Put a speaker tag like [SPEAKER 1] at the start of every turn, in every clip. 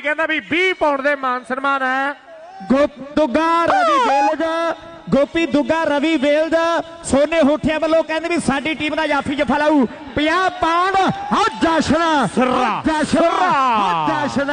[SPEAKER 1] ਕਹਿੰਦਾ ਵੀ 20 ਪਾਉਂਡ ਦੇ ਮਾਨ ਸਨਮਾਨ ਹੈ।
[SPEAKER 2] ਗੋਪ ਦੁੱਗਾ ਰਵੀ ਵੇਲਜ ਗੋਪੀ ਦੁੱਗਾ ਰਵੀ ਵੇਲਜ ਸੋਨੇ ਹੋਠਿਆਂ ਵੱਲੋਂ ਕਹਿੰਦੇ ਵੀ ਸਾਡੀ ਟੀਮ ਦਾ ਜਾਫੀ ਜਫਾ ਲਾਊ। 50 ਪਾਉਂਡ ਹਾਂ ਜਸ਼ਨ
[SPEAKER 1] ਸਰਰਾ,
[SPEAKER 2] ਜਸ਼ਨ। ਜਸ਼ਨ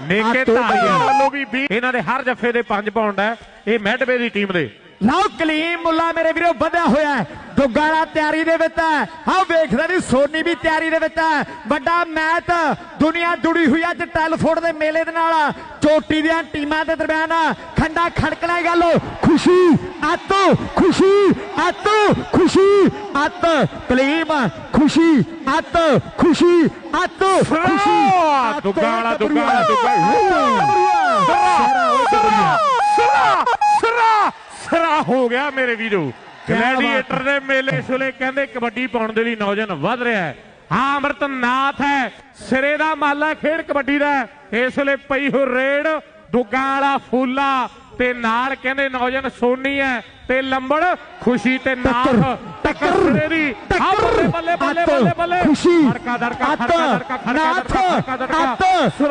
[SPEAKER 1] ਨੇਕੇ। ਧਾਰੀਆਂ ਵੱਲੋਂ ਵੀ 20 ਇਹਨਾਂ ਦੇ ਹਰ ਜੱਫੇ ਦੇ 5 ਪਾਉਂਡ ਹੈ। ਇਹ ਮੈਡਵੇ ਦੀ ਟੀਮ ਦੇ।
[SPEAKER 2] ਲਓ ਕਲੀਮ ਮੁੱਲਾ ਮੇਰੇ ਵੀਰੋ ਵਧਿਆ ਹੋਇਆ ਹੈ। ਦੁੱਗਾਲਾ ਤਿਆਰੀ ਦੇ ਵਿੱਚ ਹੈ ਹਾਂ ਵੇਖਦਾ ਵੀ ਸੋਨੀ ਵੀ ਤਿਆਰੀ ਦੇ ਵਿੱਚ ਹੈ ਵੱਡਾ ਮੈਚ ਦੁਨੀਆ ਜੁੜੀ ਹੋਈ ਅੱਜ ਟੈਲਫੋਰਡ ਦੇ ਮੇਲੇ ਦੇ ਨਾਲ ਚੋਟੀ ਦੀਆਂ ਟੀਮਾਂ ਦੇ ਦਰਮਿਆਨ ਖੰਡਾ ਖੜਕਣਾ ਗੱਲ ਖੁਸ਼ੀ ਅੱਤ ਖੁਸ਼ੀ ਅੱਤ ਖੁਸ਼ੀ ਅੱਤ ਕਲੀਮ ਖੁਸ਼ੀ ਅੱਤ ਖੁਸ਼ੀ ਅੱਤ ਖੁਸ਼ੀ ਅੱਤ,
[SPEAKER 1] ਦੁੱਗਾ ਵਾਲਾ, ਦੁੱਗਾ
[SPEAKER 2] ਗੱਭਰੂਆ।
[SPEAKER 1] ਵਾਲਾ, ਦੁੱਗਾ।
[SPEAKER 2] ਗੱਭਰੂਆ। ਸਾਰਾ।
[SPEAKER 1] ਸਰਾ ਸਰਾ ਸਰਾ ਹੋ ਗਿਆ ਮੇਰੇ ਵੀਰੋ। ਗਲੈਡੀਏਟਰ ਦੇ ਮੇਲੇ ਸੁਲੇ ਕਹਿੰਦੇ ਕਬੱਡੀ ਪਾਉਣ ਦੇ ਲਈ ਨੌਜਵਾਨ ਵੱਧ ਰਿਹਾ ਹੈ। ਹਾਂ ਅਮਰਤਨਾਥ ਹੈ। ਸਿਰੇ ਦਾ ਮਾਲਾ ਖੇਡ ਕਬੱਡੀ ਦਾ। ਇਸ ਵੇਲੇ ਪਈ ਹੋ ਰੇਡ ਦੁੱਗਾ ਵਾਲਾ ਫੂਲਾ। ਤੇ ਨਾਲ ਕਹਿੰਦੇ ਨੌਜਵਾਨ ਸੋਨੀ ਹੈ ਤੇ ਲੰਬੜ ਖੁਸ਼ੀ ਤੇ ਨਾਥ ਟੱਕਰ ਦੀ ਹਾਂ ਬੱਲੇ ਬੱਲੇ ਬੱਲੇ ਬੱਲੇ ਬੱਲੇ।
[SPEAKER 2] ਖੁਸ਼ੀ
[SPEAKER 1] ਧੜਕਾ ਧੜਕਾ
[SPEAKER 2] ਅੱਤ,
[SPEAKER 1] ਖੜਕਾ ਧੜਕਾ ਖੜਕਾ
[SPEAKER 2] ਨਾਥ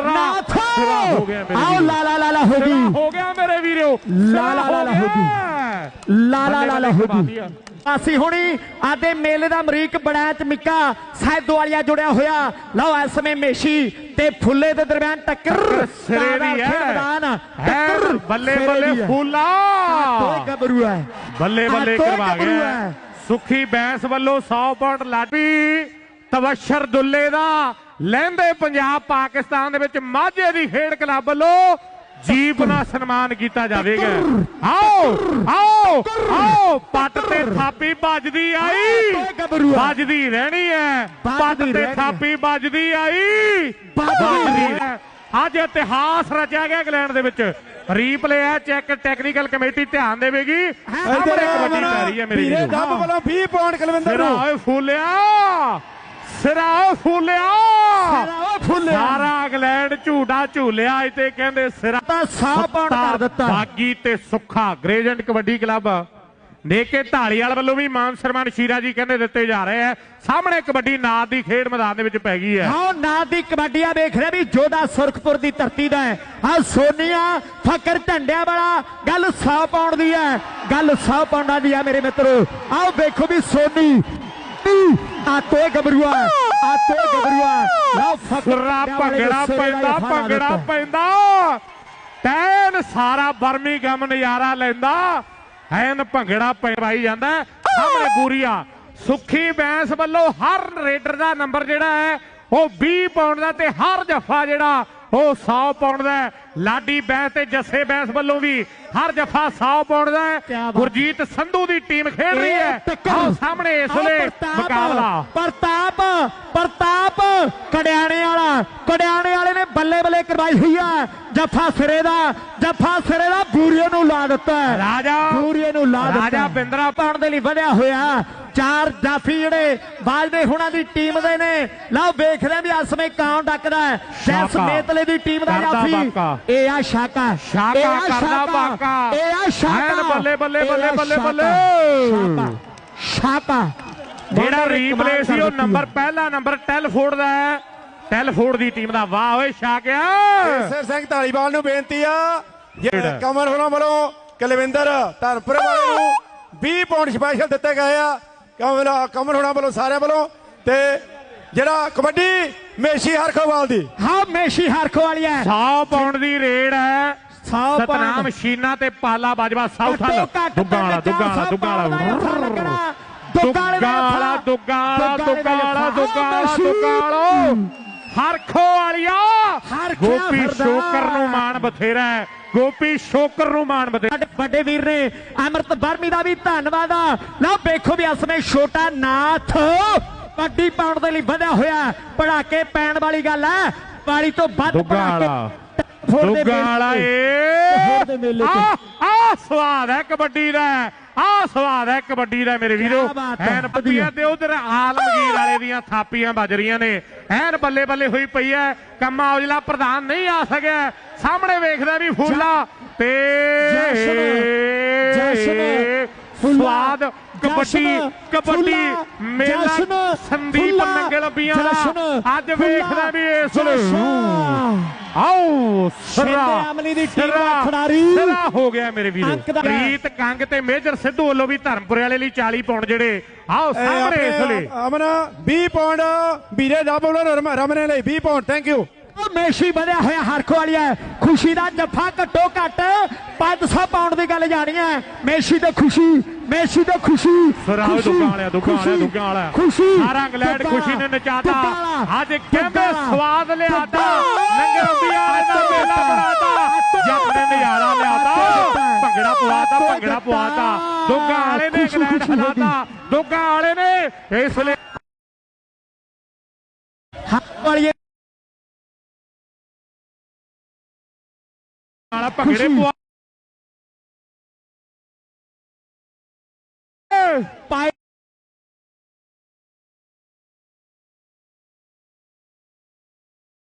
[SPEAKER 2] ਨਾਥ
[SPEAKER 1] ਸਿਰਾ ਹੋ ਗਿਆ ਮੇਰੇ
[SPEAKER 2] ਆਓ। ਲਾ ਲਾ ਲਾ ਲਾ ਹੋ ਗਈ।
[SPEAKER 1] ਹੋ ਗਿਆ ਮੇਰੇ ਵੀਰੋ।
[SPEAKER 2] ਲਾ ਲਾ ਲਾ ਹੋ ਗਈ। ਲਾ ਲਾ ਲਾ ਹੋ ਗਈ।
[SPEAKER 1] ਆ।
[SPEAKER 2] ਅਸੀਂ ਹੁਣੀ ਆਦੇ ਮੇਲੇ ਦਾ ਅਮਰੀਕ ਬੜੈਚ ਮਿੱਕਾ ਸੈਦੋ ਵਾਲਿਆ ਜੁੜਿਆ ਹੋਇਆ। ਲਓ ਇਸ ਸਮੇਂ ਮੇਸ਼ੀ ਤੇ ਫੁੱਲੇ ਦੇ ਦਰਮਿਆਨ ਟੱਕਰ
[SPEAKER 1] ਸਿਰੇ ਦੀ
[SPEAKER 2] ਖੇਡ
[SPEAKER 1] ਹੈ।
[SPEAKER 2] ਮੈਦਾਨ
[SPEAKER 1] ਹੈ ਬੱਲੇ ਬੱਲੇ ਫੂਲਾ।
[SPEAKER 2] ਤੋਏ ਗੱਭਰੂ ਹੈ।
[SPEAKER 1] ਬੱਲੇ ਬੱਲੇ ਕਰਵਾ ਗਿਆ। ਸੁਖੀ ਬੈਂਸ ਵੱਲੋਂ 100 ਪੁਆਇੰਟ ਲਾਡੀ ਤਵਸ਼ਰ ਦੁੱਲੇ ਦਾ। ਲਹਿੰਦੇ ਪੰਜਾਬ ਪਾਕਿਸਤਾਨ ਦੇ ਵਿੱਚ ਮਾਝੇ ਦੀ ਖੇਡ ਕਲੱਬ ਵੱਲੋਂ ਜੀਪ ਨਾਲ ਸਨਮਾਨ ਕੀਤਾ ਜਾਵੇਗਾ। ਆਓ ਆਓ ਆਓ ਪੱਟ ਤੇ ਥਾਪੀ ਵੱਜਦੀ ਆਈ। ਵੱਜਦੀ ਰਹਿਣੀ ਹੈ ਪੱਟ ਤੇ। ਥਾਪੀ ਵੱਜਦੀ ਆਈ।
[SPEAKER 2] ਵੱਜਦੀ
[SPEAKER 1] ਅੱਜ ਇਤਿਹਾਸ ਰਚਿਆ ਗਿਆ ਇੰਗਲੈਂਡ ਦੇ ਵਿੱਚ। ਰੀਪਲੇ ਹੈ ਚੈੱਕ ਟੈਕਨੀਕਲ ਕਮੇਟੀ ਧਿਆਨ ਦੇਵੇਗੀ। ਸਾਹਮਣੇ ਕਬੱਡੀ ਪੈ ਰਹੀ ਹੈ ਮੇਰੀ
[SPEAKER 3] ਵੀਰੇ। ਦੱਬ ਵੱਲੋਂ 20 ਪਾਉਂਡ ਕੁਲਵਿੰਦਰ
[SPEAKER 1] ਸਿਰਾ
[SPEAKER 3] ਨੂੰ।
[SPEAKER 1] ਓਏ ਫੂਲਿਆ। ਸਿਰਾ ਓਏ ਫੂਲਿਆ।
[SPEAKER 2] ਫੁੱਲੇ
[SPEAKER 1] ਸਾਰਾ ਇੰਗਲੈਂਡ ਝੂਟਾ ਝੂਲਿਆ ਅੱਜ ਤੇ ਕਹਿੰਦੇ ਸਿਰਾ
[SPEAKER 2] ਤਾਂ 100 ਪਾਉਂਡ ਕਰ ਦਿੱਤਾ।
[SPEAKER 1] ਬਾਗੀ ਤੇ ਸੁੱਖਾ ਗ੍ਰੇਜੈਂਟ ਕਬੱਡੀ ਕਲੱਬ। ਨੇਕੇ ਢਾਲੀਵਾਲ ਵੱਲੋਂ ਵੀ ਮਾਨ ਸਨਮਾਨ ਸ਼ੀਰਾ ਜੀ ਕਹਿੰਦੇ ਦਿੱਤੇ ਜਾ ਰਹੇ ਆ। ਸਾਹਮਣੇ ਕਬੱਡੀ ਨਾਦ ਦੀ ਖੇਡ ਮੈਦਾਨ ਦੇ ਵਿੱਚ ਪੈ ਗਈ ਹੈ।
[SPEAKER 2] ਹਾਂ ਨਾ ਦੀ ਕਬੱਡੀਆ ਵੇਖ ਰਿਹਾ ਵੀ ਜੋਦਾ ਸੁਰਖਪੁਰ ਦੀ ਧਰਤੀ ਦਾ ਹੈ। ਆ ਸੋਨੀਆ ਫਕਰ ਢੰਡਿਆ ਵਾਲਾ ਗੱਲ 100 ਪਾਉਂਡ ਦੀ ਹੈ। ਗੱਲ 100 ਪਾਉਂਡਾਂ ਦੀ ਹੈ ਮੇਰੇ ਮਿੱਤਰੋ। ਆਓ ਵੇਖੋ ਵੀ ਸੋਨੀ ਆ ਤੋਏ ਗੱਭਰੂਆ। ਆ ਤੋਏ ਗੱਭਰੂਆ ਲਓ ਫਕਰ
[SPEAKER 1] ਭੰਗੜਾ ਪੈਂਦਾ ਭੰਗੜਾ। ਪੈਂਦਾ। ਤੈਨ ਸਾਰਾ ਬਰਮੀ ਗਮ ਨਜ਼ਾਰਾ ਲੈਂਦਾ। ਐਨ ਭੰਗੜਾ ਪੈਵਾਈ ਜਾਂਦਾ। ਸਾਹਮਣੇ ਬੂਰੀਆ। ਸੁੱਖੀ ਬੈਂਸ ਵੱਲੋਂ ਹਰ ਰੇਡਰ ਦਾ ਨੰਬਰ ਜਿਹੜਾ ਹੈ ਉਹ 20 ਪਾਉਂਡ ਦਾ ਤੇ ਹਰ ਜਫਾ ਜਿਹੜਾ ਉਹ 100 ਪਾਉਂਡ ਦਾ। ਲਾਡੀ ਬੈਂਸ ਤੇ ਜੱਸੇ ਬੈਂਸ ਵੱਲੋਂ ਵੀ ਹਰ ਜਫਾ 100 ਪਾਉਂਡ ਦਾ। ਗੁਰਜੀਤ ਸੰਧੂ ਦੀ ਟੀਮ ਖੇਡ ਰਹੀ ਹੈ। ਸਾਹਮਣੇ ਇਸ ਵੇਲੇ ਮੁਕਾਬਲਾ।
[SPEAKER 2] ਪ੍ਰਤਾਪ ਕੜਿਆਣੇ ਵਾਲਾ ਕੜਿਆਣੇ ਵਾਲੇ ਬੱਲੇ ਕਰਵਾਈ ਹੋਈ ਆ ਜੱਫਾ ਸਿਰੇ ਦਾ ਜੱਫਾ ਸਿਰੇ ਦਾ ਬੂਰੀਏ ਨੂੰ ਲਾ ਦਿੱਤਾ ਹੈ।
[SPEAKER 1] ਰਾਜਾ
[SPEAKER 2] ਬੂਰੀਏ ਨੂੰ ਲਾ ਦਿੱਤਾ
[SPEAKER 1] ਰਾਜਾ
[SPEAKER 2] ਹੈ।
[SPEAKER 1] ਬਿੰਦਰਾ
[SPEAKER 2] ਪਾਉਣ ਦੇ ਲਈ ਵਧਿਆ ਹੋਇਆ ਚਾਰ ਜਾਫੀ ਜਿਹੜੇ ਬਾਜਦੇ ਹੁਣਾਂ ਦੀ ਟੀਮ ਦੇ ਨੇ ਲਓ ਵੇਖ ਰਹੇ ਵੀ ਇਸ ਸਮੇਂ ਕਾਂ ਡੱਕਦਾ ਹੈ ਜੈਸ। ਮੇਤਲੇ ਦੀ ਟੀਮ ਦਾ ਜਾਫੀ। ਇਹ ਆ ਸ਼ਾਕਾ
[SPEAKER 1] ਸ਼ਾਕਾ ਕਰਦਾ। ਬਾਕਾ।
[SPEAKER 2] ਇਹ ਆ ਸ਼ਾਕਾ
[SPEAKER 1] ਬੱਲੇ, ਬੱਲੇ, ਬੱਲੇ, ਬੱਲੇ,
[SPEAKER 2] ਸ਼ਾਕਾ।
[SPEAKER 1] ਬੱਲੇ।
[SPEAKER 2] ਸ਼ਾਕਾ
[SPEAKER 1] ਜਿਹੜਾ ਰੀਪਲੇ ਸੀ ਉਹ ਨੰਬਰ
[SPEAKER 2] ਹੈ।
[SPEAKER 1] ਪਹਿਲਾ ਨੰਬਰ ਟੈਲਫੋਰਡ ਦਾ ਹੈ ਟੈਲਫੋਰਡ ਦੀ ਟੀਮ ਦਾ ਵਾਹ ਓਏ ਸ਼ਾਕਿਆ
[SPEAKER 3] ਕੇਸਰ ਸਿੰਘ ਧਾਲੀਵਾਲ ਨੂੰ ਬੇਨਤੀ ਆ। ਕਮਰ ਹੋਣਾ ਵੱਲੋਂ ਕਲਵਿੰਦਰ ਧਰਪੁਰ ਨੂੰ 20 ਪਾਉਂਡ ਸਪੈਸ਼ਲ ਦਿੱਤੇ ਗਏ ਆ। ਕਮਲ ਕਮਲ ਹੋਣਾ ਵੱਲੋਂ ਸਾਰਿਆਂ ਵੱਲੋਂ ਤੇ ਜਿਹੜਾ ਕਬੱਡੀ ਮੇਸ਼ੀ ਹਰਖੋਵਾਲ ਦੀ।
[SPEAKER 2] ਹਾਂ ਮੇਸ਼ੀ ਹਰਖੋਵਾਲੀ ਹੈ।
[SPEAKER 1] 100 ਪਾਉਂਡ ਦੀ ਰੇਡ ਹੈ। ਸਤਨਾਮ ਸ਼ੀਨਾ ਤੇ ਪਾਲਾ ਬਾਜਵਾ ਸਾਊਥ ਹਲ ਦੁੱਗਾ ਵਾਲਾ ਦੁੱਗਾ ਵਾਲਾ ਦੁੱਗਾ ਵਾਲਾ। ਦੁੱਗਾ ਵਾਲਾ ਦੁੱਗਾ ਵਾਲਾ ਦੁੱਗਾ ਵਾਲਾ ਦੁੱਗਾ ਵਾਲਾ ਹਰਖੋ ਵਾਲਿਆ ਗੋਪੀ। ਸ਼ੋਕਰ ਨੂੰ ਮਾਣ ਬਥੇਰਾ ਗੋਪੀ ਸ਼ੋਕਰ ਨੂੰ ਮਾਣ ਬਥੇਰਾ
[SPEAKER 2] ਸਾਡੇ ਵੱਡੇ ਵੀਰ ਨੇ ਅਮਰਤ ਬਰਮੀ ਦਾ ਵੀ ਧੰਨਵਾਦ ਆ। ਲਓ ਵੇਖੋ ਵੀ ਇਸ ਸਮੇਂ ਛੋਟਾ ਨਾਥ ਵੱਡੀ ਪਾਉਣ ਦੇ ਲਈ ਵਧਿਆ ਹੋਇਆ ਪੜਾਕੇ ਪੈਣ ਵਾਲੀ ਗੱਲ ਹੈ। ਵਾਲੀ ਤੋਂ ਵੱਧ ਪੜਾਕੇ ਫੋੜ ਦੇ ਮੇਲੇ
[SPEAKER 1] ਵਾਲਾ
[SPEAKER 2] ਦੇ ਮੇਲੇ
[SPEAKER 1] ਏ
[SPEAKER 2] ਤੇ।
[SPEAKER 1] ਆ ਆ ਸਵਾਦ ਹੈ ਕਬੱਡੀ ਦਾ। ਆ ਸਵਾਦ ਹੈ ਕਬੱਡੀ ਦਾ ਮੇਰੇ ਵੀਰੋ। ਐਨ ਪੱਤੀਆਂ ਤੇ ਉਧਰ ਆਲਮਗੀਰ ਵਾਲੇ ਦੀਆਂ ਥਾਪੀਆਂ ਵੱਜ ਰਹੀਆਂ ਨੇ। ਐਨ ਬੱਲੇ ਬੱਲੇ ਹੋਈ ਪਈ ਹੈ। ਕੰਮਾ ਔਜਲਾ ਪ੍ਰਧਾਨ ਨਹੀਂ ਆ ਸਕਿਆ। ਸਾਹਮਣੇ ਵੇਖਦਾ ਵੀ ਫੂਲਾ ਤੇ
[SPEAKER 2] ਜਸ਼ਨ, ਜਸ਼ਨ,
[SPEAKER 1] ਸਵਾਦ ਕਬੱਡੀ ਕਬੱਡੀ ਮੇਲਾ
[SPEAKER 2] ਜਸ਼ਨ,
[SPEAKER 1] ਸੰਦੀਪ
[SPEAKER 2] ਜਸ਼ਨ,
[SPEAKER 1] ਦਾ ਅੱਜ ਵੇਖਦਾ ਵੀ ਇਸ। ਆਓ
[SPEAKER 2] ਸ਼ਿੰਦੇ
[SPEAKER 1] ਸਰਾ
[SPEAKER 2] ਅਮਲੀ ਦੀ ਟੀਮ ਦਾ ਖਿਡਾਰੀ।
[SPEAKER 1] ਸਿਰਾ ਹੋ ਗਿਆ ਮੇਰੇ ਵੀਰੋ। ਪ੍ਰੀਤ ਕੰਗ ਤੇ ਮੇਜਰ ਸਿੱਧੂ ਵੱਲੋਂ ਵੀ ਧਰਮਪੁਰੇ ਵਾਲੇ ਲਈ 40 ਪਾਉਂਡ ਜਿਹੜੇ। ਆਓ ਸਾਹਮਣੇ ਇਸ ਲਈ
[SPEAKER 3] ਅਮਨ 20 ਪਾਉਂਡ ਵੀਰੇ ਦਾ ਬੋਲਰ ਰਮਨੇ ਲਈ 20 ਪਾਉਂਡ ਥੈਂਕ ਯੂ
[SPEAKER 2] ਉਹ ਮੇਸ਼ੀ ਵਧਿਆ ਹੋਇਆ ਹਰਖੋ ਵਾਲੀਆ। ਖੁਸ਼ੀ ਦਾ ਜੱਫਾ ਘੱਟੋ ਘੱਟ 500 ਪਾਉਂਡ ਦੀ ਗੱਲ ਜਾਣੀ ਹੈ। ਮੇਸ਼ੀ ਤੇ ਖੁਸ਼ੀ ਮੇਸ਼ੀ ਤੇ ਖੁਸ਼ੀ ਖੁਸ਼ੀ,
[SPEAKER 1] ਦੁੱਗਾਂ ਵਾਲਿਆ, ਦੁੱਗਾਂ ਵਾਲਿਆ,
[SPEAKER 2] ਖੁਸ਼ੀ,
[SPEAKER 1] ਦੁੱਗਾਂ ਵਾਲਿਆ।
[SPEAKER 2] ਖੁਸ਼ੀ
[SPEAKER 1] ਸਾਰਾ ਇੰਗਲੈਂਡ
[SPEAKER 2] ਦੁੱਗਾਂ
[SPEAKER 1] ਖੁਸ਼ੀ ਨੇ ਨਚਾਤਾ।
[SPEAKER 2] ਦੁੱਗਾਂ ਵਾਲਾ,
[SPEAKER 1] ਅੱਜ ਕਹਿੰਦੇ ਸਵਾਦ ਲਿਆਤਾ।
[SPEAKER 2] ਦੁੱਗਾਂ।
[SPEAKER 1] ਲੰਗਰ ਅੰਬੀਆਂ ਦਾ ਮੇਲਾ ਬਣਾਤਾ। ਜੱਟ ਨੇ ਨਜ਼ਾਰਾ ਲਿਆਤਾ। ਭੰਗੜਾ ਪਵਾਤਾ ਭੰਗੜਾ ਪਵਾਤਾ। ਦੁੱਗਾਂ ਵਾਲੇ ਨੇ ਇੰਗਲੈਂਡ। ਹਲਾਤਾ ਦੁੱਗਾਂ ਵਾਲੇ ਨੇ ਇਸ ਲਈ
[SPEAKER 2] ਵਾਲੀਏ
[SPEAKER 1] ਨਾਲ ਭੰਗੜੇ
[SPEAKER 2] ਖੁਸ਼ੀ।
[SPEAKER 1] ਪਵਾ